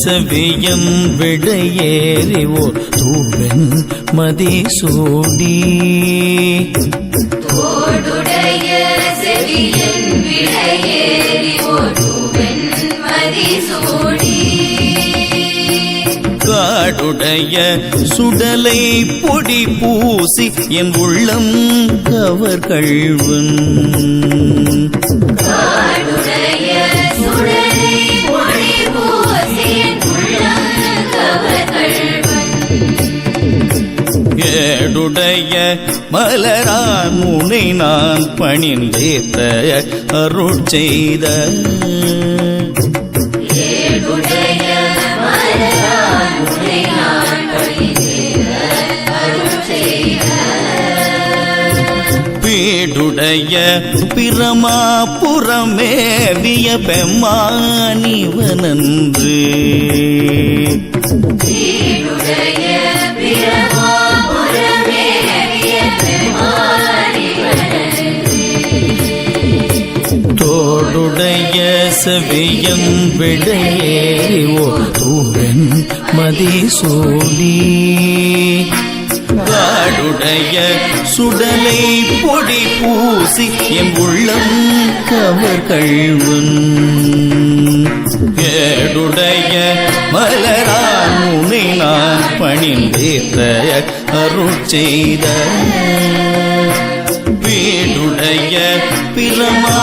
செவியன் விடையேறி ஓர் தூவென் ஒருவன் மதிசூடி காடுடைய சுடலை பொடி பூசி என் உள்ளம் கவர்கள்வன் காடுடைய மலரான் முனை நான் பணிந்தேத்த அருள் செய்த. பேடுடைய பிரமா உனை நான் பணிந்தேத்த பெம்மானிவனன்று ஓடுடைய செவியம் விடையேறி ஓடுவன் மதிசூடி காடுடைய சுடலை பொடி பூசி என் உள்ளம் கவர் கழுவன் ஏடுடைய மலரான் உனை நான் பணிந்தேத்த அருள் செய்த. வீடுடைய பிரமா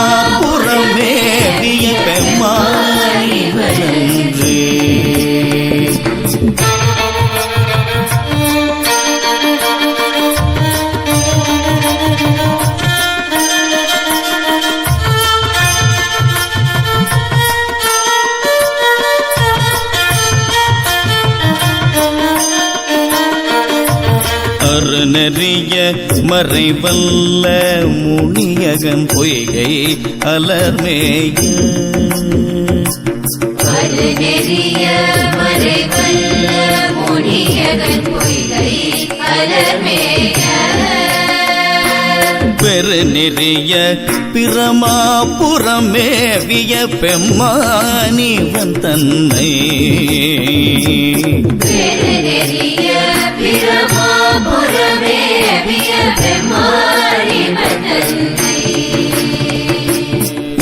அருணறிய மறைவல்ல முனியகன் பொய்கை அலர்மேய அருநெறிய மறைவல்ல முனியகன் பொய்கை அலர்மேய பெருநெறிய பிரமாபுரமேவிய பெம்மானிவன் தன்னை பெருநெறிய பிரமாபுரமேவிய பெம்மானி மன்னன்னை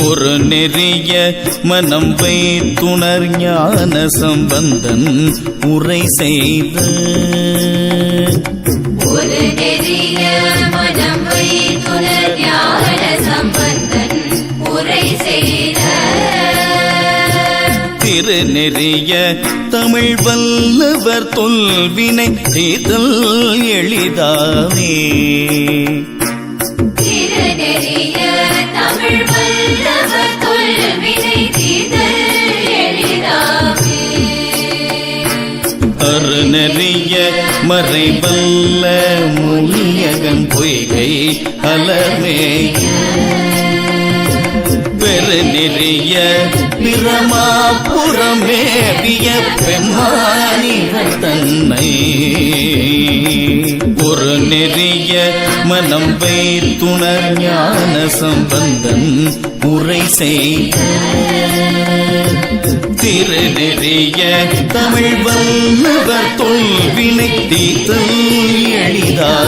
ஒரு நெறிய மனம் வைத்துணர் ஞான சம்பந்தன் உரை செய்த. ஒரு நெறிய எளிதாவே திருநெறிய தமிழ் வல்லவர் தொல்வினை தீர்த்தல் எளிதாமே அருணறிய மறைவல்ல மொழியகன் பொய்கை அலர்மேய பெருநெறிய பிரமாபுரமேவிய பெம்மானிகள் தன்னை. ஒரு நெறிய மனம் வைத்துணர் ஞான சம்பந்தன் உரை செய்த திருநெறிய தமிழ் வல்லவர் தொல்வினை தீர்த்தல் எளிதானே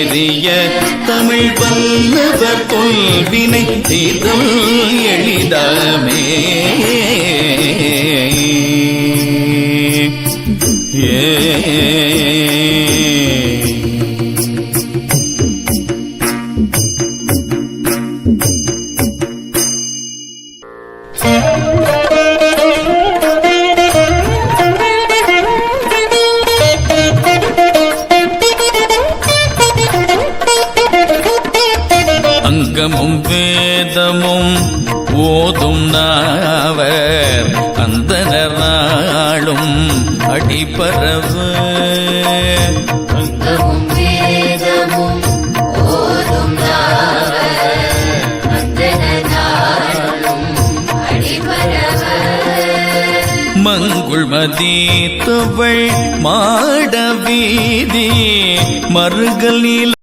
திருநெறிய தமிழ் வல்லவர் கொள்வினை தீர்த்தல் எளிதாமே. அங்கமும் வேதமும் ஓதும் நாவர். அந்தனர் நாளும் அடிபரவ. மங்குள் மதீத்தவள் மாட வீதி. மருகல் நீல